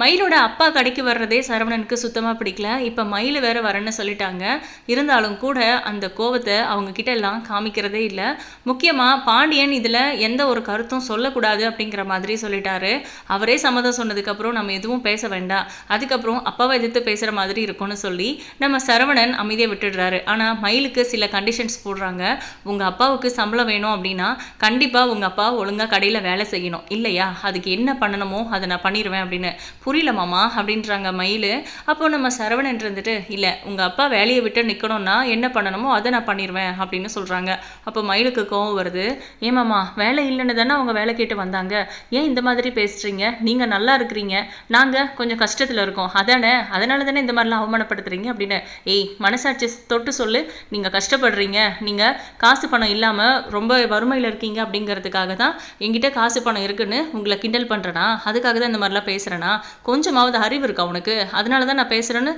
மயிலோட அப்பா கடைக்கு வர்றதே சரவணனுக்கு சுத்தமாக பிடிக்கல. இப்போ மயில் வேற வரேன்னு சொல்லிட்டாங்க. இருந்தாலும் கூட அந்த கோவத்தை அவங்க கிட்ட எல்லாம் காமிக்கிறதே இல்லை. முக்கியமாக பாண்டியன் இதில் எந்த ஒரு கருத்தும் சொல்லக்கூடாது அப்படிங்கிற மாதிரி சொல்லிட்டாரு. அவரே சம்மதம் சொன்னதுக்கப்புறம் நம்ம எதுவும் பேச வேண்டாம். அதுக்கப்புறம் அப்பாவை எதிர்த்து பேசுகிற மாதிரி இருக்கும்னு சொல்லி நம்ம சரவணன் அமைதியை விட்டுடுறாரு. ஆனால் மயிலுக்கு சில கண்டிஷன்ஸ் போடுறாங்க. உங்கள் அப்பாவுக்கு சம்பளம் வேணும் அப்படின்னா கண்டிப்பாக உங்கள் அப்பா ஒழுங்காக கடையில் வேலை செய்யணும். இல்லையா? அதுக்கு என்ன பண்ணணுமோ அதை நான் பண்ணிடுவேன் அப்படின்னு புரியல மாமா அப்படின்றாங்க மயில். அப்போ நம்ம சரவணன் இருந்துட்டு இல்லை உங்கள் அப்பா வேலையை விட்டு நிற்கணும்னா என்ன பண்ணணுமோ அதை நான் பண்ணிடுவேன் அப்படின்னு சொல்கிறாங்க அப்போ மயிலுக்கு கோவம் வருது. ஏமாம்மா வேலை இல்லைன்னு தானே அவங்க வேலை கேட்டு வந்தாங்க. ஏன் இந்த மாதிரி பேசுகிறீங்க நீங்கள் நல்லா இருக்கிறீங்க. நாங்கள் கொஞ்சம் கஷ்டத்தில் இருக்கோம். அதானே? அதனால தானே இந்த மாதிரிலாம் அவமானப்படுத்துறீங்க? அப்படின்னு. ஏய் மனசாட்சி தொட்டு சொல்லு. நீங்கள் கஷ்டப்படுறீங்க. நீங்கள் காசு பணம் இல்லாமல் ரொம்ப வறுமையில் இருக்கீங்க அப்படிங்கிறதுக்காக தான் எங்கிட்ட காசு பணம் இருக்குன்னு உங்களை கிண்டல் பண்ணுறேனா அதுக்காக தான் இந்த மாதிரிலாம் பேசுகிறேனா கொஞ்சமாவது அறிவு இருக்கா உனக்கு? அதனால தான் நான் பேசுகிறேன்னு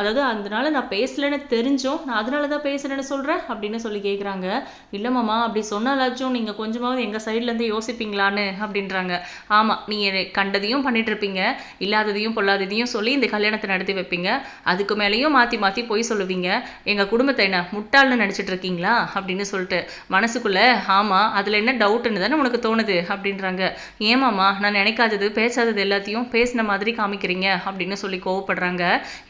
அதாவது அதனால நான் பேசலைன்னு தெரிஞ்சும் நான் அதனால தான் பேசுகிறேன்னு சொல்கிறேன் அப்படின்னு சொல்லி கேட்குறாங்க இல்லைம்மாம்மா அப்படி சொன்னாலாச்சும் நீங்கள் கொஞ்சமாவது எங்கள் சைட்லேருந்து யோசிப்பீங்களான்னு அப்படின்றாங்க. ஆமாம் நீங்கள் கண்டதையும் பண்ணிட்டு இருப்பீங்க. இல்லாததையும் பொல்லாததையும் சொல்லி இந்த கல்யாணத்தை நடத்தி வைப்பீங்க. அதுக்கு மேலேயும் மாற்றி மாற்றி பொய் சொல்லுவீங்க. எங்கள் குடும்பத்தை என்ன முட்டாள்னு நினச்சிட்டு இருக்கீங்களா? அப்படின்னு சொல்லிட்டு மனசுக்குள்ளே ஆமாம் அதில் என்ன டவுட்டுன்னு தானே உனக்கு தோணுது அப்படின்றாங்க. ஏமாம்மா நான் நினைக்காதது பேசாதது எல்லாத்தையும் பேசின மாதிரி காமிக்கிறீங்க அப்படின்னு சொல்லி கோவப்படுறாங்க.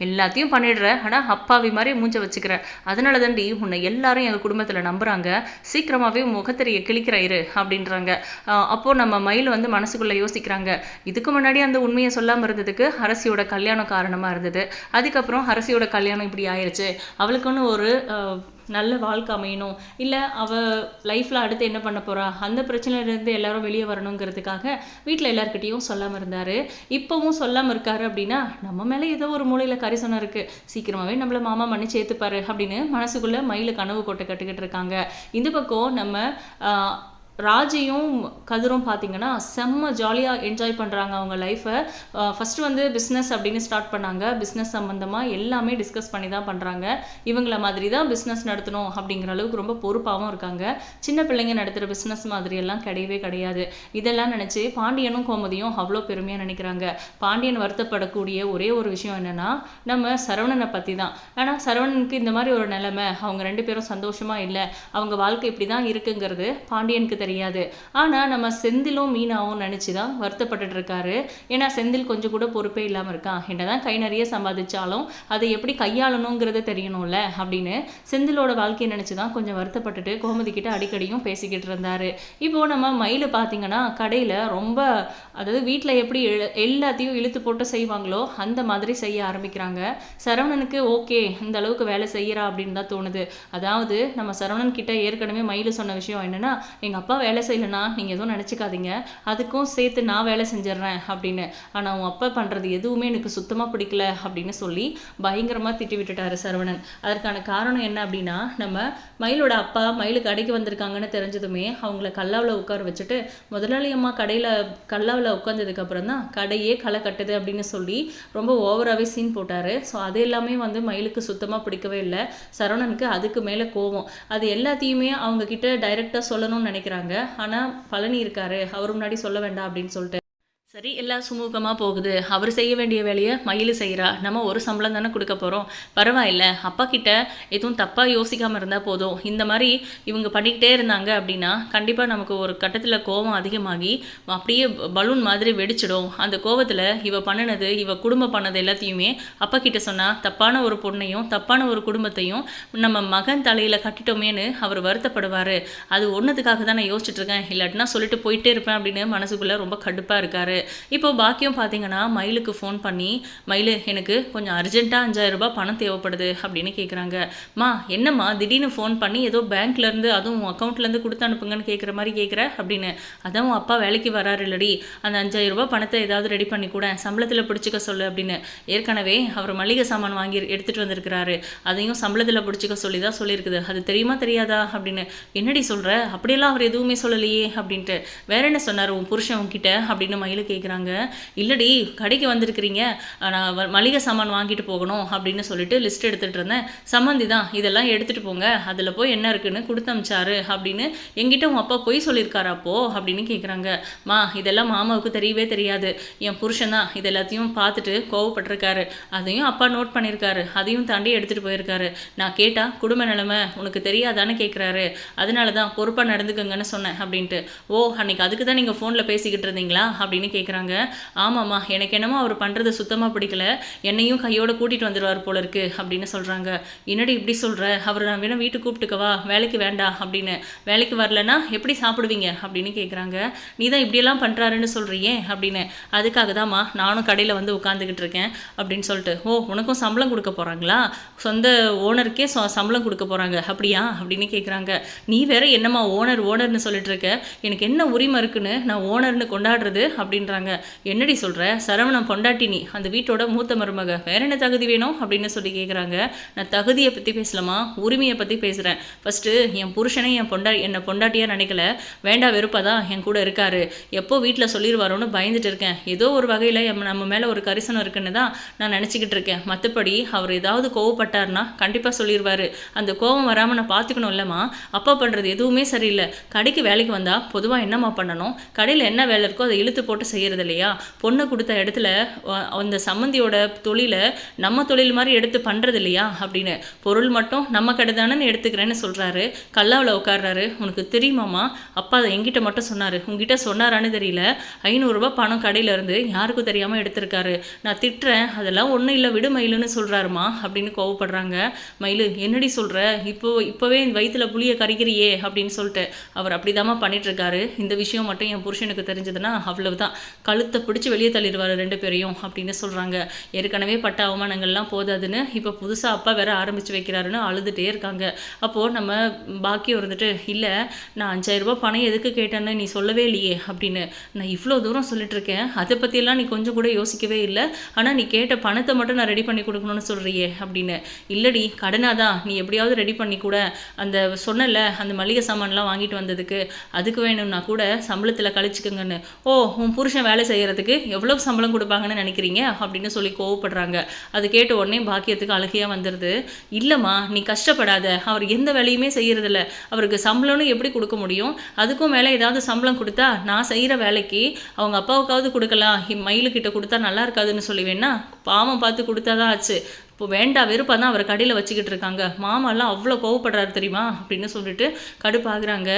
எல்லாத்தையும் பண்ணிடுற. ஆனால் அப்பாவி மாதிரி மூஞ்ச வச்சுக்கிற. அதனால தாண்டி உன்னை எல்லாரும் எங்கள் குடும்பத்தில் நம்புகிறாங்க சீக்கிரமாகவே முகத்தறியை கிழிக்கிறாயிரு அப்படின்றாங்க. அப்போது அப்போ நம்ம மயில் வந்து மனசுக்குள்ளே யோசிக்கிறாங்க. இதுக்கு முன்னாடி அந்த உண்மையை சொல்லாமல் இருந்ததுக்கு அரசியோட கல்யாணம் காரணமாக இருந்தது. அதுக்கப்புறம் அரசியோட கல்யாணம் இப்படி ஆயிருச்சு. அவளுக்குன்னு ஒரு நல்ல வாழ்க்கை அமையணும். இல்லை அவள் லைஃப்பில் அடுத்து என்ன பண்ண போகிறா அந்த பிரச்சனையிலேருந்து எல்லாரும் வெளியே வரணுங்கிறதுக்காக வீட்டில் எல்லாருக்கிட்டேயும் சொல்லாமல் இருந்தார். இப்போவும் சொல்லாமல் இருக்காரு அப்படின்னா நம்ம மேலே ஏதோ ஒரு மூலையில் கரிசனம் இருக்குது சீக்கிரமாகவே நம்மள மாமா மன்னிச்சு ஏற்றுப்பாரு அப்படின்னு மனசுக்குள்ளே மயில கனவு கோட்டை கட்டுக்கிட்டு இருக்காங்க. இந்த பக்கம் நம்ம ராஜியும் கதிரும் பார்த்தீங்கன்னா செம்ம ஜாலியாக என்ஜாய் பண்ணுறாங்க அவங்க லைஃப்பை ஃபஸ்ட்டு வந்து பிஸ்னஸ் அப்படின்னு ஸ்டார்ட் பண்ணாங்க. பிஸ்னஸ் சம்மந்தமாக எல்லாமே டிஸ்கஸ் பண்ணி தான் பண்ணுறாங்க இவங்கள மாதிரி தான் பிஸ்னஸ் நடத்தணும் அப்படிங்கிற அளவுக்கு ரொம்ப பொறுப்பாகவும் இருக்காங்க. சின்ன பிள்ளைங்க நடத்துகிற பிஸ்னஸ் மாதிரியெல்லாம் கிடையவே கிடையாது. இதெல்லாம் நினச்சி பாண்டியனும் கோமதியும் அவ்வளோ பெருமையாக நினைக்கிறாங்க. பாண்டியன் வருத்தப்படக்கூடிய ஒரே ஒரு விஷயம் என்னென்னா நம்ம சரவணனை பற்றி தான் ஆனால் சரவணனுக்கு இந்த மாதிரி ஒரு நிலைமை அவங்க ரெண்டு பேரும் சந்தோஷமாக இல்லை. அவங்க வாழ்க்கை இப்படி தான் இருக்குங்கிறது பாண்டியனுக்கு தெரியாது. ஆனால் நம்ம செந்திலும் மீனாவும் நினச்சி தான் வருத்தப்பட்டுட்டு இருக்காரு ஏன்னா செந்தில் கொஞ்சம் கூட பொறுப்பே இல்லாமல் இருக்கான். என்னதான் கை நிறைய சம்பாதிச்சாலும் அதை எப்படி கையாளணுங்கிறது தெரியணும்ல அப்படின்னு செந்திலோட வாழ்க்கையை நினச்சி தான் கொஞ்சம் வருத்தப்பட்டுட்டு கோமதி கிட்ட அடிக்கடியும் பேசிக்கிட்டு இருந்தாரு. இப்போ நம்ம மயில் பார்த்தீங்கன்னா கடையில் ரொம்ப அதாவது வீட்டில் எப்படி எல்லாத்தையும் இழுத்து போட்டு செய்வாங்களோ அந்த மாதிரி செய்ய ஆரம்பிக்கிறாங்க. சரவணனுக்கு ஓகே இந்த அளவுக்கு வேலை செய்யறா அப்படின்னு தான் தோணுது. அதாவது நம்ம சரவணன் கிட்ட ஏற்கனவே மயில் சொன்ன விஷயம் என்னன்னா எங்கள் அப்பா வேலை செய்யலைன்னா நீங்கள் எதுவும் நினச்சிக்காதீங்க. அதுக்கும் சேர்த்து நான் வேலை செஞ்சிடுறேன் அப்படின்னு. ஆனால் உன் அப்பா பண்ணுறது எதுவுமே எனக்கு சுத்தமாக பிடிக்கல அப்படின்னு சொல்லி பயங்கரமாக திட்டி விட்டுட்டாரு சரவணன். அதற்கான காரணம் என்ன அப்படின்னா நம்ம மயிலோட அப்பா மயிலுக்கு கடைக்கு வந்திருக்காங்கன்னு தெரிஞ்சதுமே அவங்கள கல்லாவில் உட்கார வச்சுட்டு முதலாளி அம்மா கடையில் கல்லாவில் உட்காந்ததுக்கப்புறம் தான் கடையே களை கட்டுது அப்படின்னு சொல்லி ரொம்ப ஓவராகவே சீன் போட்டார். ஸோ அது எல்லாமே வந்து மயிலுக்கு சுத்தமாக பிடிக்கவே இல்லை. சரவணனுக்கு அதுக்கு மேலே கோவம். அது எல்லாத்தையுமே அவங்க கிட்ட டைரெக்டாக சொல்லணும்னு நினைக்கிறாங்க. ஆனால் பழனி இருக்காரு. அவர் முன்னாடி சொல்ல வேண்டாம் அப்படின்னு சொல்லிட்டு சரி எல்லாம் சுமூகமாக போகுது. அவர் செய்ய வேண்டிய வேலையை மயில் செய்கிறா நம்ம ஒரு சம்பளம் தானே கொடுக்க போகிறோம் பரவாயில்ல அப்பா கிட்ட எதுவும் தப்பாக யோசிக்காமல் இருந்தால் போதும். இந்த மாதிரி இவங்க பண்ணிக்கிட்டே இருந்தாங்க அப்படின்னா கண்டிப்பாக நமக்கு ஒரு கட்டத்தில் கோபம் அதிகமாகி அப்படியே பலூன் மாதிரி வெடிச்சிடும். அந்த கோவத்தில் இவ பண்ணினது இவ குடும்பம் பண்ணது எல்லாத்தையுமே அப்பா கிட்ட சொன்னால் தப்பான ஒரு பொண்ணையும் தப்பான ஒரு குடும்பத்தையும் நம்ம மகன் தலையில் கட்டிட்டோமேன்னு அவர் வருத்தப்படுவார். அது ஒன்றுத்துக்காக தான் நான் யோசிச்சுட்ருக்கேன் இல்லாட்டினா சொல்லிட்டு போயிட்டே இருப்பேன் அப்படின்னு மனசுக்குள்ளே ரொம்ப கடுப்பாக இருக்காரு. இப்போ பாக்கியம் பார்த்தீங்கன்னா மயிலுக்கு ஃபோன் பண்ணி மயில் எனக்கு கொஞ்சம் அர்ஜென்ட்டாக அஞ்சாயிரரூபா பணம் தேவைப்படுது அப்படின்னு கேட்குறாங்க மா என்னம்மா திடீர்னு ஃபோன் பண்ணி ஏதோ பேங்க்லேருந்து அதுவும் உன் அக்கௌண்ட்லேருந்து கொடுத்து அனுப்புங்கன்னு கேட்குற மாதிரி கேட்குற அப்படின்னு. அதான் உன் அப்பா வேலைக்கு வராரு இல்லடி அந்த அஞ்சாயிரம் ரூபாய் பணத்தை ஏதாவது ரெடி பண்ணி கூட சம்பளத்தில் பிடிச்சிக்க சொல்லு அப்படின்னு. ஏற்கனவே அவர் மளிகை சாமான் வாங்கி எடுத்துகிட்டு வந்திருக்கிறாரு. அதையும் சம்பளத்தில் பிடிச்சிக்க சொல்லி தான் சொல்லியிருக்குது. அது தெரியுமா தெரியாதா? அப்படின்னு. என்னடி சொல்கிற அப்படியெல்லாம் அவர் எதுவுமே சொல்லலையே அப்படின்ட்டு. வேற என்ன சொன்னார் உன் புருஷன் உன்கிட்ட? அப்படின்னு மயிலுக்கு கேட்குறாங்க இல்லடி கடைக்கு வந்திருக்கிறீங்க. நான் வ- மளிகை சாமான் வாங்கிட்டு போகணும் அப்படின்னு சொல்லிட்டு லிஸ்ட் எடுத்துகிட்டு இருந்தேன். சம்மந்தி தான் இதெல்லாம் எடுத்துகிட்டு போங்க. அதில் போய் என்ன இருக்குன்னு கொடுத்து அமிச்சாரு அப்படின்னு என்கிட்ட உன் அப்பா பொய் சொல்லியிருக்காரா அப்போ அப்படின்னு கேட்குறாங்க மா இதெல்லாம் மாமாவுக்கு தெரியவே தெரியாது. என் புருஷன் தான் இது எல்லாத்தையும் பார்த்துட்டு கோவப்பட்டிருக்காரு. அதையும் அப்பா நோட் பண்ணியிருக்காரு. அதையும் தாண்டி எடுத்துகிட்டு போயிருக்காரு. நான் கேட்டால் குடும்ப நிலைமை உனக்கு தெரியாதான்னு கேட்குறாரு அதனால தான் பொறுப்பாக நடந்துக்கங்கன்னு சொன்னேன் அப்படின்ட்டு. ஓ அன்னைக்கு அதுக்கு தான் நீங்கள் ஃபோனில் பேசிக்கிட்டு இருந்தீங்களா அப்படின்னு கேட்குறாங்க ஆமாம்மா எனக்கு என்னமோ அவர் பண்ணுறது சுத்தமாக பிடிக்கல. என்னையும் கையோட கூட்டிகிட்டு வந்துடுவார் போல இருக்கு அப்படின்னு சொல்கிறாங்க என்னடி இப்படி சொல்கிற அவர் நான் வேணா வீட்டுக்கு கூப்பிட்டுக்கவா வேலைக்கு வேண்டாம் அப்படின்னு. வேலைக்கு வரலன்னா எப்படி சாப்பிடுவீங்க? அப்படின்னு கேட்குறாங்க நீ தான் இப்படியெல்லாம் பண்ணுறாருன்னு சொல்கிறியே அப்படின்னு. அதுக்காக தான்மா நானும் கடையில் வந்து உட்காந்துக்கிட்டு இருக்கேன் அப்படின்னு சொல்லிட்டு. ஓ உனக்கும் சம்பளம் கொடுக்க போகிறாங்களா சொந்த ஓனருக்கே சம்பளம் கொடுக்க போகிறாங்க அப்படியா? அப்படின்னு கேட்குறாங்க நீ வேற என்னம்மா ஓனர் ஓனர்னு சொல்லிட்டு இருக்க. எனக்கு என்ன உரிமை இருக்குன்னு நான் ஓனர்னு கொண்டாடுறது அப்படின்னு அப்படின்றாங்க. என்னடி சொல்கிற சரவணம் பொண்டாட்டினி அந்த வீட்டோட மூத்த மருமக. வேற என்ன தகுதி வேணும்? அப்படின்னு சொல்லி கேட்குறாங்க நான் தகுதியை பற்றி பேசலாமா? உரிமையை பற்றி பேசுகிறேன் ஃபஸ்ட்டு என் புருஷனே என் பொண்டா என்னை பொண்டாட்டியாக நினைக்கல. வேண்டா வெறுப்பாக தான் என் கூட இருக்காரு. எப்போ வீட்டில் சொல்லிடுவாரோன்னு பயந்துட்டு இருக்கேன். ஏதோ ஒரு வகையில் நம்ம மேலே ஒரு கரிசனம் இருக்குன்னு தான் நான் நினச்சிக்கிட்டு இருக்கேன். மற்றபடி அவர் ஏதாவது கோவப்பட்டார்னா கண்டிப்பாக சொல்லிடுவார் அந்த கோவம் வராமல் நான் பார்த்துக்கணும் இல்லைம்மா. அப்பா பண்ணுறது எதுவுமே சரியில்லை. கடைக்கு வேலைக்கு வந்தால் பொதுவாக என்னம்மா பண்ணணும்? கடையில் என்ன வேலை இருக்கோ அதை இழுத்து போட்டு செய்கிறது இல்லையா? பொண்ணை கொடுத்த இடத்துல அந்த சம்மந்தியோட தொழிலை நம்ம தொழில் மாதிரி எடுத்து பண்ணுறது இல்லையா? அப்படின்னு. பொருள் மட்டும் நம்ம கடை தானேன்னு எடுத்துக்கிறேன்னு சொல்கிறாரு கல்லாவில் உட்காடுறாரு உனக்கு தெரியுமாம்மா அப்பா அதை எங்கிட்ட மட்டும் சொன்னார். உங்ககிட்ட சொன்னாரான்னு தெரியல. ஐநூறுரூபா பணம் கடையிலேருந்து யாருக்கும் தெரியாமல் எடுத்திருக்காரு. நான் திட்டுறேன். அதெல்லாம் ஒன்றும் இல்லை விடு மயிலுன்னு சொல்கிறாருமா அப்படின்னு கோவப்படுறாங்க. மயிலு என்னடி சொல்கிற இப்போ இப்போவே வயித்துல புளிய கறிக்கிறியே அப்படின்னு சொல்லிட்டு. அவர் அப்படிதாம்மா பண்ணிட்டு இருக்காரு. இந்த விஷயம் மட்டும் என் புருஷனுக்கு தெரிஞ்சதுன்னா அவ்வளவுதான். கழுத்தை பிடிச்சி வெளியே தள்ளிடுவாரு ரெண்டு பேரையும் அப்படின்னு சொல்கிறாங்க ஏற்கனவே பட்ட அவமானங்கள்லாம் போதாதுன்னு இப்போ புதுசாக அப்பா வேற ஆரம்பிச்சு வைக்கிறாருன்னு அழுதுகிட்டே இருக்காங்க. அப்போது நம்ம பாக்கியம் இருந்துட்டு இல்லை நான் அஞ்சாயிரம் ரூபாய் பணம் எதுக்கு கேட்டேன்னு நீ சொல்லவே இல்லையே அப்படின்னு. நான் இவ்வளோ தூரம் சொல்லிட்டு இருக்கேன் அதை பற்றியெல்லாம் நீ கொஞ்சம் கூட யோசிக்கவே இல்லை. ஆனால் நீ கேட்ட பணத்தை மட்டும் நான் ரெடி பண்ணி கொடுக்கணும்னு சொல்கிறியே அப்படின்னு. இல்லடி கடனாக தான். நீ எப்படியாவது ரெடி பண்ணி கூட அந்த சொன்னல அந்த மளிகை சாமான்லாம் வாங்கிட்டு வந்ததுக்கு அதுக்கு வேணும்னா கூட சம்பளத்தில் கழிச்சுக்கங்கன்னு. ஓ உன் புருஷன் வேலை செய்கிறதுக்கு எவ்வளோ சம்பளம் கொடுப்பாங்கன்னு நினைக்கிறீங்க? அப்படின்னு சொல்லி கோவப்படுறாங்க. அது கேட்ட உடனே பாக்கியத்துக்கு அழுகையாக வந்துடுது இல்லைம்மா நீ கஷ்டப்படாத. அவர் எந்த வேலையுமே செய்கிறதில்ல அவருக்கு சம்பளம்னு எப்படி கொடுக்க முடியும்? அதுக்கும் மேலே ஏதாவது சம்பளம் கொடுத்தா நான் செய்கிற வேலைக்கு அவங்க அப்பாவுக்காவது கொடுக்கலாம். மயிலுக்கிட்ட கொடுத்தா நல்லா இருக்காதுன்னு சொல்லி வேணா பாவம் பார்த்து கொடுத்தாதான் ஆச்சு. இப்போ வேண்டாம் வெறுப்பாக தான் அவரை கடையில் வச்சுக்கிட்டு இருக்காங்க. மாமாலாம் அவ்வளோ கோவப்படுறாரு தெரியுமா? அப்படின்னு சொல்லிட்டு கடுப்பாகுறாங்க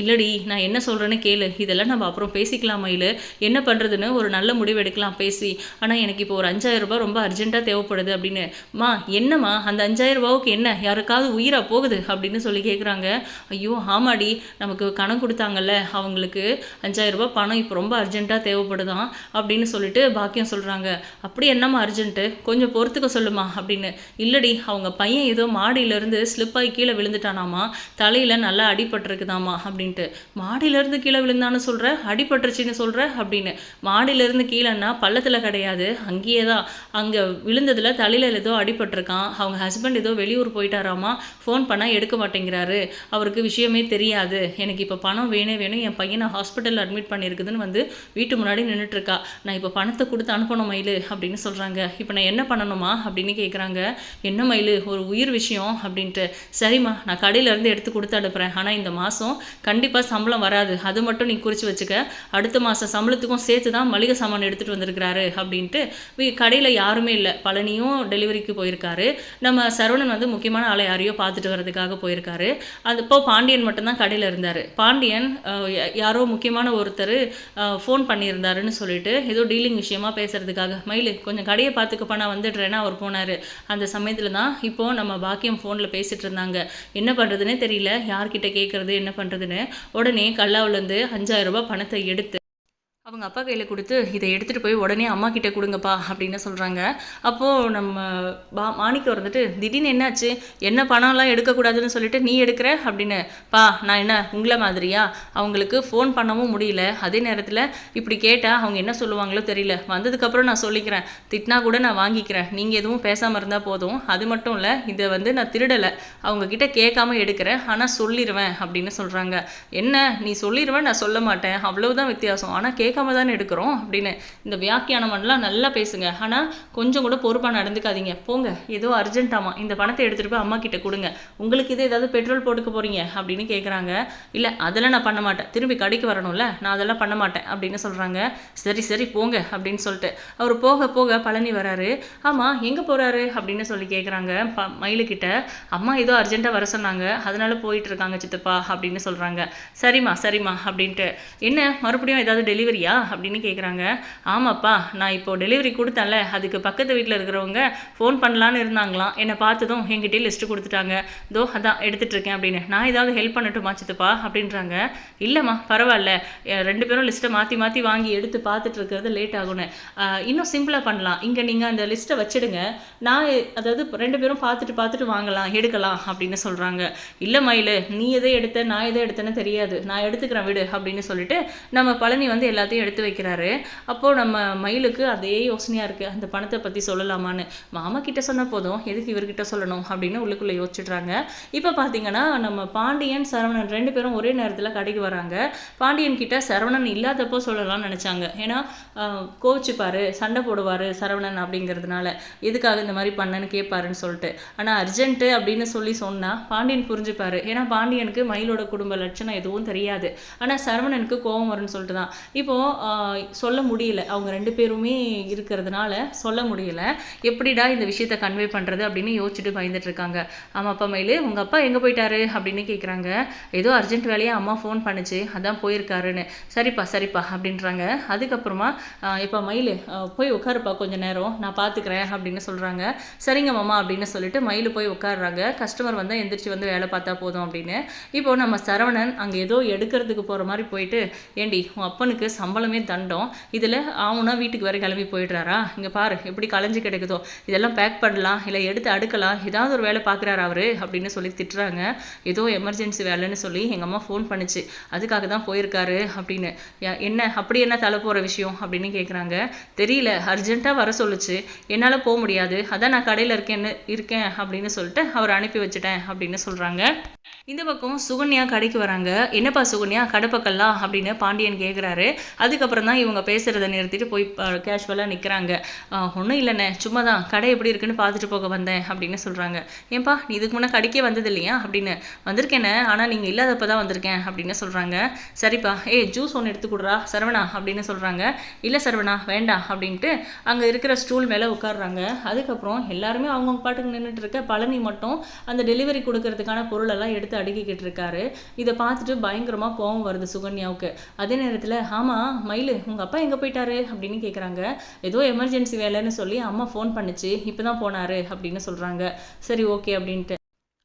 இல்லடி நான் என்ன சொல்கிறேன்னு கேளு. இதெல்லாம் நம்ம அப்புறம் பேசிக்கலாம் மயில். என்ன பண்ணுறதுன்னு ஒரு நல்ல முடிவு எடுக்கலாம் பேசி. ஆனால் எனக்கு இப்போ ஒரு அஞ்சாயிரம் ரூபாய் ரொம்ப அர்ஜென்ட்டாக தேவைப்படுது அப்படின்னு. மா என்னம்மா? அந்த அஞ்சாயிரம் ரூபாவுக்கு என்ன? யாருக்காவது உயிராக போகுது? அப்படின்னு சொல்லி கேட்குறாங்க ஐயோ ஆமாடி. நமக்கு கணம் கொடுத்தாங்கல்ல. அவங்களுக்கு அஞ்சாயிரம் ரூபாய் பணம் இப்போ ரொம்ப அர்ஜென்ட்டாக தேவைப்படுதான் அப்படின்னு சொல்லிட்டு பாக்கியம் சொல்கிறாங்க அப்படி என்னம்மா அர்ஜென்ட்டு? கொஞ்சம் பொறுத்துக்க சொல்லுமா அப்படின்னு. இல்லடி அவங்க பையன் ஏதோ மாடியிலேருந்து ஸ்லிப்பாகி கீழே விழுந்துட்டானாமா? தலையில் நல்லா அடிபட்டிருக்குதாமா? அப்படின்ட்டு. மாடியிலேருந்து கீழே விழுந்தான்னு சொல்கிற அடிபட்டுருச்சுன்னு சொல்கிற அப்படின்னு. மாடியிலேருந்து கீழேன்னா பள்ளத்தில் கிடையாது. அங்கேயே தான் அங்கே விழுந்ததில் தலையில் ஏதோ அடிபட்டிருக்கான். அவங்க ஹஸ்பண்ட் ஏதோ வெளியூர் போயிட்டாராமா? ஃபோன் பண்ணால் எடுக்க மாட்டேங்கிறாரு. அவருக்கு விஷயமே தெரியாது. எனக்கு இப்போ பணம் வேணே வேணும் என் பையனை ஹாஸ்பிட்டலில் அட்மிட் பண்ணியிருக்குதுன்னு வந்து வீட்டு முன்னாடி நின்றுட்டுருக்கா நான் இப்போ பணத்தை கொடுத்து அனுப்பணும் மயில் அப்படின்னு சொல்கிறாங்க இப்போ நான் என்ன பண்ணணுமா? அப்படின்னு கேட்குறாங்க என்ன மயிலு ஒரு உயிர் விஷயம்? அப்படின்ட்டு. சரிம்மா நான் கடையிலேருந்து எடுத்து கொடுத்து அனுப்புகிறேன் ஆனால் இந்த மாதம் கண்டிப்பாக சம்பளம் வராது. அது மட்டும் நீ குறித்து வச்சுக்க. அடுத்த மாதம் சம்பளத்துக்கும் சேர்த்து தான் மளிகை சாமான் எடுத்துகிட்டு வந்திருக்கிறாரு அப்படின்ட்டு. கடையில் யாருமே இல்லை. பழனியும் டெலிவரிக்கு போயிருக்காரு. நம்ம சரவணன் வந்து முக்கியமான ஆளை யாரையோ பார்த்துட்டு வர்றதுக்காக போயிருக்காரு. அது இப்போ பாண்டியன் மட்டும்தான் கடையில் இருந்தார். பாண்டியன் யாரோ முக்கியமான ஒருத்தர் ஃபோன் பண்ணியிருந்தாருன்னு சொல்லிட்டு ஏதோ டீலிங் விஷயமா பேசுறதுக்காக மயில் கொஞ்சம் கடையை பார்த்துக்கப்பா நான் வந்துடுறேன்னா அவர் போனார். அந்த சமயத்தில் தான் இப்போ நம்ம பாக்கியம் ஃபோனில் பேசிட்டு இருந்தாங்க. என்ன பண்ணுறதுனே தெரியல. யார்கிட்ட கேட்குறது என்ன பண்ணுறதுன்னு உடனே கல்லாவிலேருந்து அஞ்சாயிரம் ரூபாய் பணத்தை எடுத்து அவங்க அப்பா கையில் கொடுத்து இதை எடுத்துகிட்டு போய் உடனே அம்மா கிட்டே கொடுங்கப்பா அப்படின்னு சொல்கிறாங்க அப்போது நம்ம பா மாணிக்கம் வந்துட்டு திடீர்னு என்னாச்சு? என்ன பணம்லாம் எடுக்கக்கூடாதுன்னு சொல்லிட்டு நீ எடுக்கிற? அப்படின்னு பா நான் என்ன உங்களை மாதிரியா? அவங்களுக்கு ஃபோன் பண்ணவும் முடியல. அதே நேரத்தில் இப்படி கேட்டால் அவங்க என்ன சொல்லுவாங்களோ தெரியல. வந்ததுக்கப்புறம் நான் சொல்லிக்கிறேன். திட்டினா கூட நான் வாங்கிக்கிறேன். நீங்கள் எதுவும் பேசாமல் இருந்தால் போதும். அது மட்டும் இல்லை இதை வந்து நான் திருடலை. அவங்கக்கிட்ட கேட்காம எடுக்கிறேன். ஆனால் சொல்லிடுவேன் அப்படின்னு சொல்கிறாங்க என்ன? நீ சொல்லிடுவேன் நான் சொல்ல மாட்டேன். அவ்வளவுதான் வித்தியாசம். ஆனால் கேட்க கேட்காம தானே எடுக்கிறோம் அப்படின்னு இந்த வியாக்கியான பண்ணலாம் நல்லா பேசுங்க. ஆனால் கொஞ்சம் கூட பொறுப்பாக நடந்துக்காதீங்க. போங்க ஏதோ அர்ஜென்ட்டாமா இந்த பணத்தை எடுத்துகிட்டு போய் அம்மா கிட்ட கொடுங்க. உங்களுக்கு இது ஏதாவது பெட்ரோல் போட்டுக்க போகிறீங்க அப்படின்னு கேட்குறாங்க இல்லை அதெல்லாம் நான் பண்ண மாட்டேன். திரும்பி கடைக்கு வரணும்ல நான் அதெல்லாம் பண்ண மாட்டேன் அப்படின்னு சொல்கிறாங்க சரி சரி போங்க அப்படின்னு சொல்லிட்டு. அவர் போக போக பழனி வராரு. ஆமாம் எங்கே போகிறாரு அப்படின்னு சொல்லி கேட்குறாங்க ப மயிலுக்கிட்ட அம்மா ஏதோ அர்ஜென்ட்டாக வர சொன்னாங்க. அதனால போயிட்டு இருக்காங்க சித்தப்பா அப்படின்னு சொல்கிறாங்க சரிம்மா சரிம்மா அப்படின்ட்டு. என்ன மறுபடியும் ஏதாவது டெலிவரியா அப்படின்னு கேட்குறாங்க ஆமாப்பா நான் இப்போ டெலிவரி கொடுத்தேன்ல அதுக்கு பக்கத்து வீட்டில் இருக்கிறவங்க ஃபோன் பண்ணலான்னு இருந்தாங்களாம். என்னை பார்த்ததும் என்கிட்டயே லிஸ்ட்டு கொடுத்துட்டாங்க. தோ அதான் எடுத்துட்டு இருக்கேன் அப்படின்னு. நான் ஏதாவது ஹெல்ப் பண்ணட்டுமா சித்துப்பா அப்படின்றாங்க. இல்லைம்மா பரவாயில்ல. ரெண்டு பேரும் லிஸ்ட்டை மாற்றி மாற்றி வாங்கி எடுத்து பார்த்துட்டு இருக்கிறது லேட் ஆகும்னு. இன்னும் சிம்பிளாக பண்ணலாம். இங்கே நீங்கள் அந்த லிஸ்ட்டை வச்சிடுங்க. நான் அதாவது ரெண்டு பேரும் பார்த்துட்டு பார்த்துட்டு வாங்கலாம் எடுக்கலாம் அப்படின்னு சொல்கிறாங்க இல்லை மயில் நீ எதை எடுத்த நான் எதை எடுத்தேன்னு தெரியாது. நான் எடுத்துக்கிறேன் விடு அப்படின்னு சொல்லிட்டு நம்ம பழனி வந்து எல்லாத்தையும் எடுத்து வைக்கிறாரு. அப்போது நம்ம மயிலுக்கு அதே யோசனையாக இருக்குது அந்த பணத்தை பற்றி சொல்லலாமான்னு. மாமா கிட்ட சொன்ன போதும். எதுக்கு இவர்கிட்ட சொல்லணும்? அப்படின்னு உள்ளுக்குள்ளே யோசிச்சுட்றாங்க. இப்போ பார்த்தீங்கன்னா நம்ம பாண்டியன் சரவணன் ரெண்டு பேரும் ஒரே நேரத்தில் கடைக்கு வராங்க. பாண்டியன் கிட்ட சரவணன் இல்லாதப்போ சொல்லலாம்னு நினச்சாங்க. ஏன்னா கோவிச்சுப்பார் கோவிச்சுப்பாரு சண்டை போடுவார் சரவணன் அப்படிங்கிறதுனால. எதுக்காக இந்த மாதிரி பண்ணன்னு கேட்பாருன்னு சொல்லிட்டு. ஆனால் அர்ஜென்ட்டு அப்படின்னு சொல்லி சொன்னால் பாண்டியன் புரிஞ்சுப்பாரு. ஏன்னா பாண்டியனுக்கு மயிலோட குடும்ப லட்சணம் எதுவும் தெரியாது. ஆனால் சரவணனுக்கு கோபம் வரும்னு சொல்லிட்டு தான் இப்போது சொல்ல முடியல. அவங்க ரெண்டு பேருமே இருக்கிறதுனால சொல்ல முடியல. எப்படிடா இந்த விஷயத்த கன்வே பண்ணுறது அப்படின்னு யோசிச்சுட்டு பயந்துட்டு இருக்காங்க. ஆம்மா அப்பா மயில் உங்கள் அப்பா எங்கே போயிட்டாரு அப்படின்னு கேட்குறாங்க ஏதோ அர்ஜென்ட் வேலையாக அம்மா ஃபோன் பண்ணுச்சு. அதான் போயிருக்காருன்னு. சரிப்பா சரிப்பா அப்படின்றாங்க. அதுக்கப்புறமா இப்போ மயில் போய் உட்காருப்பா கொஞ்சம் நேரம். நான் பார்த்துக்கிறேன் அப்படின்னு சொல்கிறாங்க சரிங்க மாமா அப்படின்னு சொல்லிட்டு மயில் போய் உட்காடுறாங்க கஸ்டமர் வந்தால் எந்திரிச்சு வந்து வேலை பார்த்தா போதும் அப்படின்னு. இப்போ நம்ம சரவணன் அங்கே ஏதோ எடுக்கிறதுக்கு போகிற மாதிரி போயிட்டு ஏண்டி உன் அப்பனுக்கு சம்பளமே தண்டம். இதில் ஆவுனா வீட்டுக்கு வேறு கிளம்பி போயிடுறாரா? இங்கே பாரு எப்படி கலைஞ்சு கிடக்குதோ. இதெல்லாம் பேக் பண்ணலாம் இல்லை எடுத்து அடுக்கலாம் ஏதாவது ஒரு வேலை பார்க்குறாரு அவர்? அப்படின்னு சொல்லி திட்டுறாங்க. ஏதோ எமர்ஜென்சி வேலைன்னு சொல்லி எங்கள் அம்மா ஃபோன் பண்ணுச்சு. அதுக்காக தான் போயிருக்காரு அப்படின்னு. என்ன அப்படி என்ன தலை போகிற விஷயம்? அப்படின்னு கேட்குறாங்க தெரியல அர்ஜென்ட்டாக வர சொல்லுச்சு. என்னால் போக முடியாது. அதான் நான் கடையில் இருக்கேன்னு இருக்கேன் அப்படின்னு சொல்லிட்டு அவர் அனுப்பி வச்சுட்டேன் அப்படின்னு சொல்கிறாங்க இந்த பக்கம் சுகன்யா கடைக்கு வராங்க. என்னப்பா சுகன்யா கடை பக்கம்லாம் அப்படின்னு பாண்டியன் கேட்குறாரு அதுக்கப்புறம் தான் இவங்க பேசுகிறத நிறுத்திட்டு போய் கேஷுவலாக நிற்கிறாங்க ஒன்றும் இல்லைண்ணே சும்மா தான் கடை எப்படி இருக்குன்னு பார்த்துட்டு போக வந்தேன் அப்படின்னு சொல்கிறாங்க ஏன்பா நீ இதுக்கு முன்னே கடைக்கே வந்தது இல்லையா அப்படின்னு. வந்திருக்கேனே ஆனால் நீங்கள் இல்லாதப்ப தான் வந்திருக்கேன் அப்படின்னு சொல்கிறாங்க சரிப்பா ஏய் ஜூஸ் ஒன்று எடுத்து கொடுறா சரவணா அப்படின்னு சொல்கிறாங்க இல்லை சரவணா வேண்டாம் அப்படின்ட்டு அங்கே இருக்கிற ஸ்டூல் மேலே உட்காடுறாங்க அதுக்கப்புறம் எல்லாருமே அவங்கவுங்க பாட்டுக்கு நின்றுட்டு இருக்க பழனி மட்டும் அந்த டெலிவரி கொடுக்கறதுக்கான பொருளெல்லாம் எடுத்து அடுக்கிக்கிட்டு இருக்காரு. இதை பார்த்துட்டு பயங்கரமாக கோவம் வருது சுகன்யாவுக்கு. அதே நேரத்தில் ஆமாம் மயிலு உங்கள் அப்பா எங்கே போயிட்டாரு? அப்படின்னு கேட்குறாங்க ஏதோ எமர்ஜென்சி வேலைன்னு சொல்லி அம்மா ஃபோன் பண்ணுச்சு. இப்போ தான் போனாரு அப்படின்னு சொல்கிறாங்க சரி ஓகே அப்படின்ட்டு.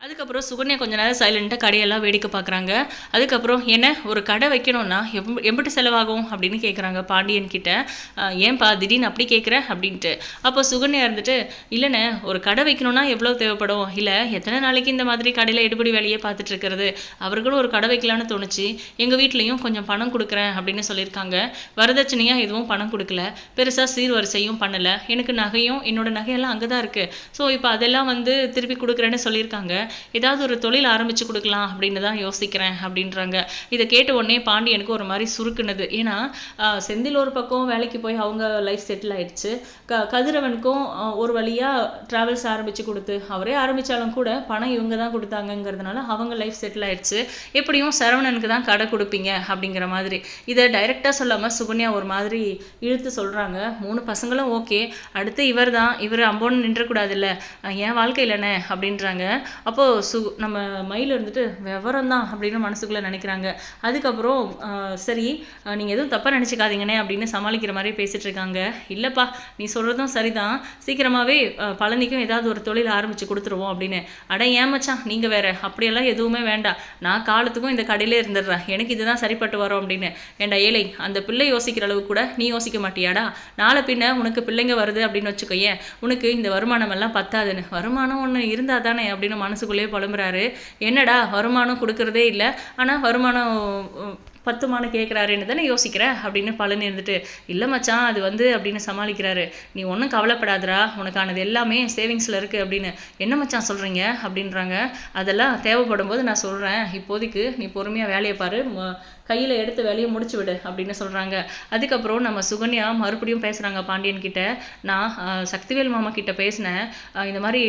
அதுக்கப்புறம் சுகன்யா கொஞ்ச நேரம் சைலண்ட்டாக கடையெல்லாம் வேடிக்கை பார்க்குறாங்க. அதுக்கப்புறம் என்ன ஒரு கடை வைக்கணும்னா எம் எம்பிட்டு செலவாகும் அப்படின்னு கேட்குறாங்க பாண்டியன் கிட்ட. ஏன்பா திடீர்னு அப்படி கேட்குற அப்படின்ட்டு. அப்போ சுகன்யா இருந்துட்டு இல்லைண்ணே ஒரு கடை வைக்கணும்னா எவ்வளோ தேவைப்படும்? இல்லை எத்தனை நாளைக்கு இந்த மாதிரி கடையில் எடுபடி வேலையே பார்த்துட்டு இருக்கிறது? அவர்களும் ஒரு கடை வைக்கலான்னு தோணுச்சு. எங்கள் வீட்லேயும் கொஞ்சம் பணம் கொடுக்குறேன் அப்படின்னு சொல்லியிருக்காங்க. வரதட்சணையாக எதுவும் பணம் கொடுக்கல. பெருசாக சீர்வரிசையும் பண்ணலை. எனக்கு நகையும் என்னோட நகையெல்லாம் அங்கே தான் இருக்குது ஸோ இப்போ அதெல்லாம் வந்து திருப்பி கொடுக்குறேன்னு சொல்லியிருக்காங்க. ஏதாவது ஒரு தொழில் ஆரம்பித்து கொடுக்கலாம் அப்படின்னு தான் யோசிக்கிறேன் அப்படின்றாங்க. இதை கேட்ட உடனே பாண்டியனுக்கு ஒரு மாதிரி சுருக்குனது. ஏன்னா செந்தில் ஒரு பக்கம் வேலைக்கு போய் அவங்க லைஃப் செட்டில் ஆயிடுச்சு. க கதிரவனுக்கும் ஒரு வழியாக ட்ராவல்ஸ் ஆரம்பித்து கொடுத்து அவரே ஆரம்பித்தாலும் கூட பணம் இவங்க தான் கொடுத்தாங்கங்கிறதுனால அவங்க லைஃப் செட்டில் ஆயிடுச்சு. எப்படியும் சரவணனுக்கு தான் கடை கொடுப்பீங்க அப்படிங்கிற மாதிரி. இதை டைரெக்டாக சொல்லாமல் சுகன்யா ஒரு மாதிரி இழுத்து சொல்கிறாங்க மூணு பசங்களும் ஓகே அடுத்து இவர் தான் இவர் அம்போன்னு நின்றக்கூடாதுல்ல. ஏன் என் வாழ்க்கை இல்லைண்ணே அப்படின்றாங்க அப்போது சு நம்ம மயில் இருந்துட்டு விவரம் தான் அப்படின்னு மனசுக்குள்ளே நினைக்கிறாங்க. அதுக்கப்புறம் சரி நீங்கள் எதுவும் தப்பாக நினச்சிக்காதீங்கண்ணே அப்படின்னு சமாளிக்கிற மாதிரி பேசிகிட்டு இருக்காங்க. இல்லைப்பா நீ சொல்கிறதும் சரிதான் சீக்கிரமாகவே பழனிக்கும் ஏதாவது ஒரு தொழில் ஆரம்பித்து கொடுத்துருவோம் அப்படின்னு. அட ஏமாச்சான் நீங்கள் வேறு. அப்படியெல்லாம் எதுவுமே வேண்டாம். நான் காலத்துக்கும் இந்த கடையிலே இருந்துடுறேன். எனக்கு இதுதான் சரிப்பட்டு வரும் அப்படின்னு. ஏண்டா ஏழை அந்த பிள்ளை யோசிக்கிற அளவுக்கு கூட நீ யோசிக்க மாட்டியாடா? நாளை பின்ன உனக்கு பிள்ளைங்க வருது அப்படின்னு வச்சுக்கோயேன். உனக்கு இந்த வருமானம் எல்லாம் பத்தாதுன்னு. வருமானம் ஒன்று இருந்தால் தானே அப்படின்னு மனசுக்கு மனசுக்குள்ளேயே புலம்புறாரு. என்னடா வருமானம் கொடுக்கறதே இல்லை. ஆனால் வருமானம் உம், பத்துமானு கேட்குறாருன்னு தானே யோசிக்கிற? அப்படின்னு பழனி இருந்துட்டு இல்லை மச்சான் அது வந்து அப்படின்னு சமாளிக்கிறாரு. நீ ஒன்றும் கவலைப்படாதரா உனக்கானது எல்லாமே சேவிங்ஸில் இருக்குது அப்படின்னு. என்ன மச்சான் சொல்கிறீங்க அப்படின்றாங்க. அதெல்லாம் தேவைப்படும் போது நான் சொல்கிறேன் இப்போதைக்கு நீ பொறுமையாக வேலையை பாரு. கையில் எடுத்து வேலையை முடிச்சு விடு அப்படின்னு சொல்கிறாங்க அதுக்கப்புறம் நம்ம சுகன்யா மறுபடியும் பேசுகிறாங்க பாண்டியன் கிட்ட. நான் சக்திவேல் மாமா கிட்ட பேசினேன். இந்த மாதிரி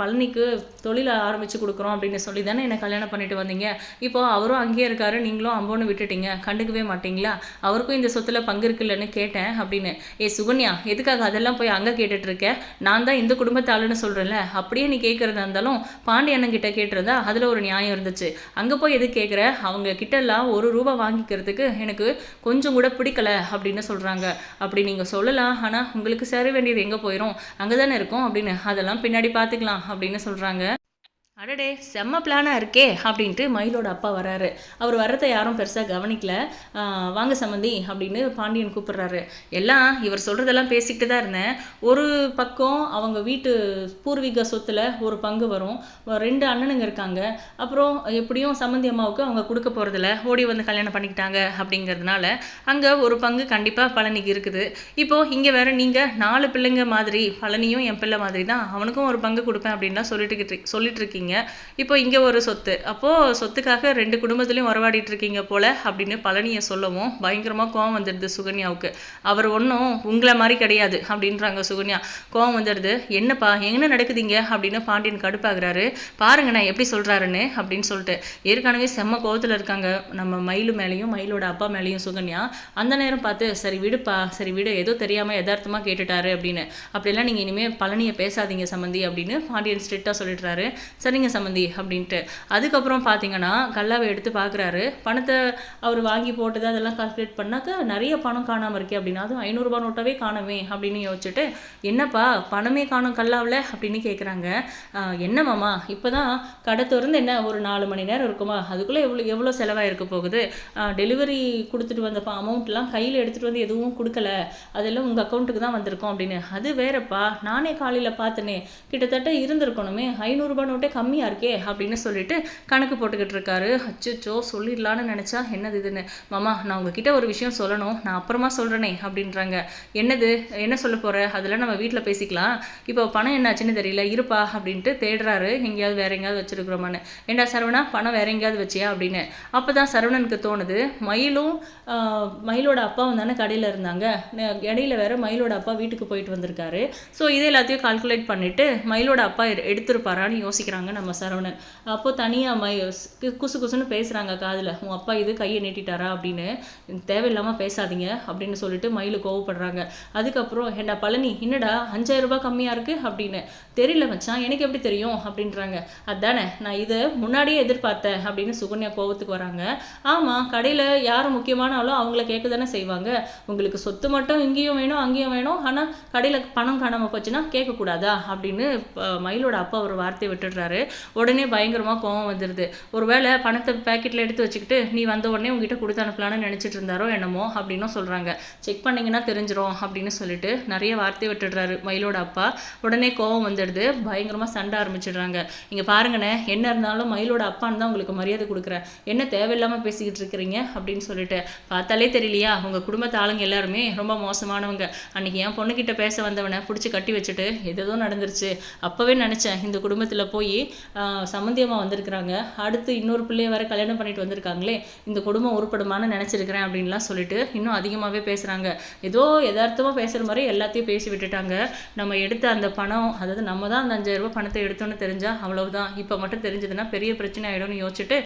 பழனிக்கு தொழிலை ஆரம்பித்து கொடுக்குறோம் அப்படின்னு சொல்லி தானே என்னை கல்யாணம் பண்ணிட்டு வந்தீங்க. இப்போ அவரும் அங்கேயே இருக்காரு நீங்களும் அம்போன்னு விட்டுட்டீங்க. கண்டுக்கவே மாட்டீங்களா? அவருக்கும் இந்த சொத்துல பங்கு இருக்குல்லன்னு கேட்டேன் அப்படின்னு. ஏ சுகன்யா எதுக்காக அதெல்லாம் போய் அங்கே கேட்டுட்டு இருக்க? நான் தான் இந்த குடும்பத்தாளுன்னு சொல்கிறேன்ல அப்படியே நீ கேட்குறதா இருந்தாலும் பாண்டி கிட்ட கேட்டிருந்தா அதில் ஒரு நியாயம் இருந்துச்சு. அங்கே போய் எது கேட்குற அவங்க கிட்டலாம் ஒரு ரூபா வாங்கிக்கிறதுக்கு எனக்கு கொஞ்சம் கூட பிடிக்கல அப்படின்னு சொல்கிறாங்க அப்படி நீங்கள் சொல்லலாம். ஆனால் உங்களுக்கு சேர வேண்டியது எங்கே போயிடும் அங்கே தானே இருக்கும் அப்படின்னு அதெல்லாம் பின்னாடி பார்த்துக்கலாம் அப்படின்னு சொல்கிறாங்க அடடே செம்ம பிளானாக இருக்கே அப்படின்ட்டு மயிலோட அப்பா வராரு அவர் வர்றதை யாரும் பெருசாக கவனிக்கல. வாங்க சம்மந்தி அப்படின்னு பாண்டியன் கூப்பிட்றாரு. எல்லாம் இவர் சொல்கிறதெல்லாம் பேசிக்கிட்டு தான் இருந்தேன். ஒரு பக்கம் அவங்க வீட்டு பூர்வீக சொத்தில் ஒரு பங்கு வரும். ரெண்டு அண்ணனுங்க இருக்காங்க. அப்புறம் எப்படியும் சம்மந்தி அம்மாவுக்கு அவங்க கொடுக்க போகிறதில்ல ஓடி வந்து கல்யாணம் பண்ணிக்கிட்டாங்க அப்படிங்கிறதுனால அங்கே ஒரு பங்கு கண்டிப்பாக பழனிக்கு இருக்குது. இப்போது இங்கே வேற நீங்கள் நாலு பிள்ளைங்க மாதிரி பழனியும் என் பிள்ளை மாதிரி தான் அவனுக்கும் ஒரு பங்கு கொடுப்பேன் அப்படின்லாம் சொல்லிட்டு சொல்லிட்டு இருக்கீங்க. இப்போ இங்கே ஒரு சொத்து. அப்போது சொத்துக்காக ரெண்டு குடும்பத்துலேயும் உறவாடிட்டு இருக்கீங்க போல அப்படின்னு பழனியை சொல்லவும் பயங்கரமாக கோவம் வந்துடுது சுகன்யாவுக்கு. அவர் ஒன்றும் உங்களை மாதிரி கிடையாது அப்படின்றாங்க சுகன்யா. கோவம் வந்துடுது. என்னப்பா என்ன நடக்குதுங்க? அப்படின்னு பாண்டியன் கடுப்பாகிறாரு. பாருங்க நான் எப்படி சொல்கிறாருன்னு அப்படின்னு சொல்லிட்டு. ஏற்கனவே செம்ம கோவத்தில் இருக்காங்க. நம்ம மயிலு மேலேயும் மயிலோட அப்பா மேலேயும் சுகன்யா. அந்த நேரம் பார்த்து சரி விடுப்பா சரி விடு. ஏதோ தெரியாமல் யதார்த்தமாக கேட்டுட்டாரு அப்படின்னு. அப்படிலாம் நீங்கள் இனிமேல் பழனியை பேசாதீங்க சம்மந்தி அப்படின்னு பாண்டியன் ஸ்ட்ரிக்டாக சொல்லிடுறாரு. சரிங்க சம்மந்தி அப்படின்ட்டு. அதுக்கப்புறம் பார்த்தீங்கன்னா கல்லாவை எடுத்து பார்க்குறாரு பணத்தை அவர் வாங்கி போட்டது அதெல்லாம் கால்குலேட் பண்ணாக்க நிறைய பணம் காணாமல் இருக்கே அப்படின்னா அதுவும் ஐநூறுரூபா நோட்டாவே காணவே அப்படின்னு யோசிச்சுட்டு என்னப்பா பணமே காணும் கல்லாவில்? அப்படின்னு கேட்குறாங்க என்ன மாமா இப்போ தான் கடை திறந்து என்ன ஒரு நாலு மணி நேரம் இருக்குமா? அதுக்குள்ளே எவ்வளோ எவ்வளோ செலவாயிருக்க போகுது? டெலிவரி கொடுத்துட்டு வந்த அமௌண்ட்லாம் கையில் எடுத்துகிட்டு வந்து எதுவும் கொடுக்கல. அதெல்லாம் உங்கள் அக்கௌண்ட்டுக்கு தான் வந்திருக்கோம் அப்படின்னு. அது வேறப்பா நானே காலையில் பார்த்தனே கிட்டத்தட்ட இருந்திருக்கணுமே. ஐநூறுரூபா நோட்டே கம்மியாக இருக்கே அப்படின்னு சொல்லிட்டு கணக்கு போட்டுக்கிட்டு இருக்காரு. அச்சோ சொல்லிடலான்னு நினச்சா என்னது இதுன்னு. மாமா நான் உங்ககிட்ட ஒரு விஷயம் சொல்லணும். நான் அப்புறமா சொல்கிறேனே அப்படின்றாங்க. என்னது? என்ன சொல்ல போகிற அதெல்லாம் நம்ம வீட்டில் பேசிக்கலாம். இப்போ பணம் என்னாச்சுன்னு தெரியல. இருப்பா அப்படின்ட்டு தேடுறாரு. எங்கேயாவது வேற எங்கேயாவது வச்சிருக்கிறோமான்னு. ஏண்டா சரவணா பணம் வேற எங்கேயாவது வச்சியா அப்படின்னு. அப்போ தான் சரவணனுக்கு தோணுது. மயிலும் மயிலோட அப்பாவும் தானே கடையில் இருந்தாங்க. இடையில வேற மயிலோட அப்பா வீட்டுக்கு போயிட்டு வந்திருக்காரு. ஸோ இதை எல்லாத்தையும் கால்குலேட் பண்ணிட்டு மயிலோட அப்பா எடு- எடுத்திருப்பாரான்னு யோசிக்கிறாங்க நம்ம சரவணன். அப்போ தனியாக மை குசு குசுன்னு பேசுகிறாங்க காதில். உன் அப்பா இது கையை நீட்டிட்டாரா? அப்படின்னு தேவையில்லாமல் பேசாதீங்க அப்படின்னு சொல்லிட்டு மயில் கோவப்படுறாங்க. அதுக்கப்புறம் என்ன பழனி என்னடா அஞ்சாயிரம் ரூபாய் கம்மியாக இருக்குது அப்படின்னு தெரியல மச்சான் எனக்கு எப்படி தெரியும்? அப்படின்றாங்க. அதானே நான் இதை முன்னாடியே எதிர்பார்த்தேன் அப்படின்னு சுகன்யா கோவத்துக்கு வராங்க. ஆமாம் கடையில் யார் முக்கியமானாலும் அவங்கள கேட்க தானே செய்வாங்க. உங்களுக்கு சொத்து மட்டும் இங்கேயும் வேணும் அங்கேயும் வேணும். ஆனால் கடையில் பணம் காணாமல் போச்சுன்னா கேட்கக்கூடாதா? அப்படின்னு மயிலோட அப்பா ஒரு வார்த்தையை விட்டுடுறாரு. உடனே பயங்கரமாக கோவம் வந்துடுது ஒருவேளை பணத்தை பேக்கெட்டில் எடுத்து வச்சுக்கிட்டு நீ வந்த உடனே உங்ககிட்ட கொடுத்து அனுப்பலான்னு நினச்சிட்டு இருந்தாரோ என்னமோ அப்படின்னும் சொல்கிறாங்க செக் பண்ணீங்கன்னா தெரிஞ்சிரும் அப்படின்னு சொல்லிட்டு நிறைய வார்த்தை விட்டுடுறாரு மயிலோட அப்பா. உடனே கோவம் வந்துடுது. பயங்கரமாக சண்டை ஆரம்பிச்சிடுறாங்க. இங்கே பாருங்கண்ணே என்ன இருந்தாலும் மயிலோட அப்பான்னு தான் உங்களுக்கு மரியாதை கொடுக்குறேன். என்ன தேவையில்லாமல் பேசிக்கிட்டு இருக்கிறீங்க அப்படின்னு சொல்லிட்டு. பார்த்தாலே தெரியலையா? உங்கள் குடும்பத்து ஆளுங்க எல்லாருமே ரொம்ப மோசமானவங்க. அன்றைக்கி என் பொண்ணுக்கிட்ட பேச வந்தவனை பிடிச்சி கட்டி வச்சுட்டு எதேதோ நடந்துருச்சு. அப்போவே நினச்சேன் இந்த குடும்பத்தில் போய் சம்மந்தியமாக வந்திருக்கிறாங்க. அடுத்து இன்னொரு பிள்ளைய வேற கல்யாணம் பண்ணிட்டு வந்திருக்காங்களே இந்த குடும்பம் உருப்படுமான்னு நினச்சிருக்கிறேன் அப்படின்லாம் சொல்லிட்டு இன்னும் அதிகமாகவே பேசுகிறாங்க ஏதோ எதார்த்தமாக பேசுகிற மாதிரி எல்லாத்தையும் பேசி விட்டுட்டாங்க. நம்ம எடுத்த அந்த பணம் அதாவது நம்ம தான் அந்த அஞ்சாயிரம் ரூபாய் பணத்தை எடுத்தோன்னு தெரிஞ்சால் அவ்வளவுதான். இப்போ மட்டும் தெரிஞ்சதுன்னா பெரிய பிரச்சனை ஆகிடும்னு யோசிச்சுட்டு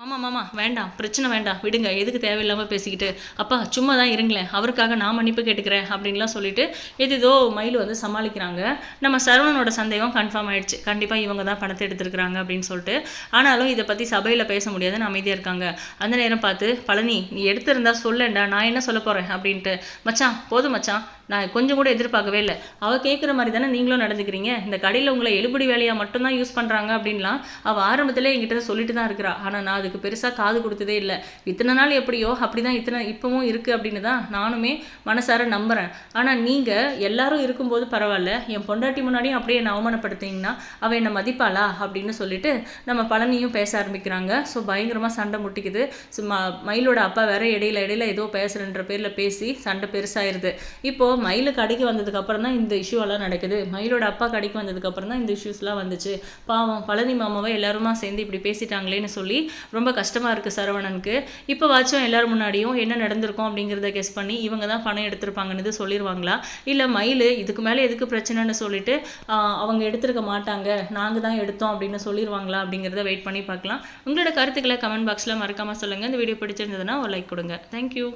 மாமா மாமா வேண்டாம். பிரச்சனை வேண்டாம். விடுங்க. எதுக்கு தேவையில்லாமல் பேசிக்கிட்டு அப்பா சும்மா தான் இருங்களேன். அவருக்காக நான் மன்னிப்பு கேட்டுக்கிறேன் அப்படின்லாம் சொல்லிட்டு எதேதோ மயில் வந்து சமாளிக்கிறாங்க. நம்ம சரவணனோட சந்தேகம் கன்ஃபார்ம் ஆயிடுச்சு. கண்டிப்பாக இவங்க தான் பணத்தை எடுத்துருக்குறாங்க அப்படின்னு சொல்லிட்டு. ஆனாலும் இதை பற்றி சபையில் பேச முடியாதுன்னு அமைதியாக இருக்காங்க. அந்த நேரம் பார்த்து பழனி நீ எடுத்திருந்தா சொல்லேன்டா நான் என்ன சொல்ல போகிறேன் அப்படின்ட்டு மச்சான் போதும் மச்சான். நான் கொஞ்சம் கூட எதிர்பார்க்கவே இல்லை. அவள் கேட்குற மாதிரி தானே நீங்களும் நடந்துக்கிறீங்க? இந்த கடையில் உங்களை எழுபடி வேலையாக மட்டும்தான் யூஸ் பண்ணுறாங்க அப்படின்லாம் அவள் ஆரம்பத்தில் என்கிட்ட சொல்லிட்டு தான் இருக்கிறா. ஆனால் நான் அது அதுக்கு பெருசாக காது கொடுத்ததே இல்லை. இத்தனை நாள் எப்படியோ அப்படி தான் இத்தனை இப்போவும் இருக்குது அப்படின்னு தான் நானுமே மனசார நம்புகிறேன் ஆனால் நீங்கள் எல்லாரும் இருக்கும்போது பரவாயில்ல. என் பொண்டாட்டி முன்னாடியும் அப்படியே என்னை அவமானப்படுத்திங்கன்னா அவள் என்னை மதிப்பாளா அப்படின்னு சொல்லிட்டு நம்ம பழனியும் பேச ஆரம்பிக்கிறாங்க. ஸோ பயங்கரமாக சண்டை முட்டிக்குது. ஸோ ம மயிலோட அப்பா வேற இடையில இடையில ஏதோ பேசுகிறன்ற பேரில் பேசி சண்டை பெருசாயிருது. இப்போது மயில் கடைக்கு வந்ததுக்கப்புறம் தான் இந்த இஷ்யூ எல்லாம் நடக்குது. மயிலோட அப்பா கடைக்கு வந்ததுக்கப்புறம் தான் இந்த இஷ்யூஸ்லாம் வந்துச்சு. பாவம் பழனி மாமாவை எல்லாருமா சேர்ந்து இப்படி பேசிட்டாங்களேன்னு சொல்லி ரொம்ப கஷ்டமாக இருக்குது சரவணனுக்கு. இப்போ வாச்சும் எல்லார் முன்னாடியும் என்ன நடந்திருக்கும் அப்படிங்கிறத கெஸ் பண்ணி இவங்க தான் பணம் எடுத்திருப்பாங்கன்னு சொல்லிடுவாங்களா இல்லை மயில் இதுக்கு மேலே எதுக்கு பிரச்சனைன்னு சொல்லிட்டு அவங்க எடுத்திருக்க மாட்டாங்க. நாங்கள் தான் எடுத்தோம் அப்படின்னு சொல்லிடுவாங்களா அப்படிங்கிறத வெயிட் பண்ணி பார்க்கலாம். உங்களோட கருத்துக்களை கமெண்ட் பாக்ஸில் மறக்காமல் சொல்லுங்கள் இந்த வீடியோ பிடிச்சிருந்ததுன்னா ஒரு லைக் கொடுங்க. தேங்க்யூ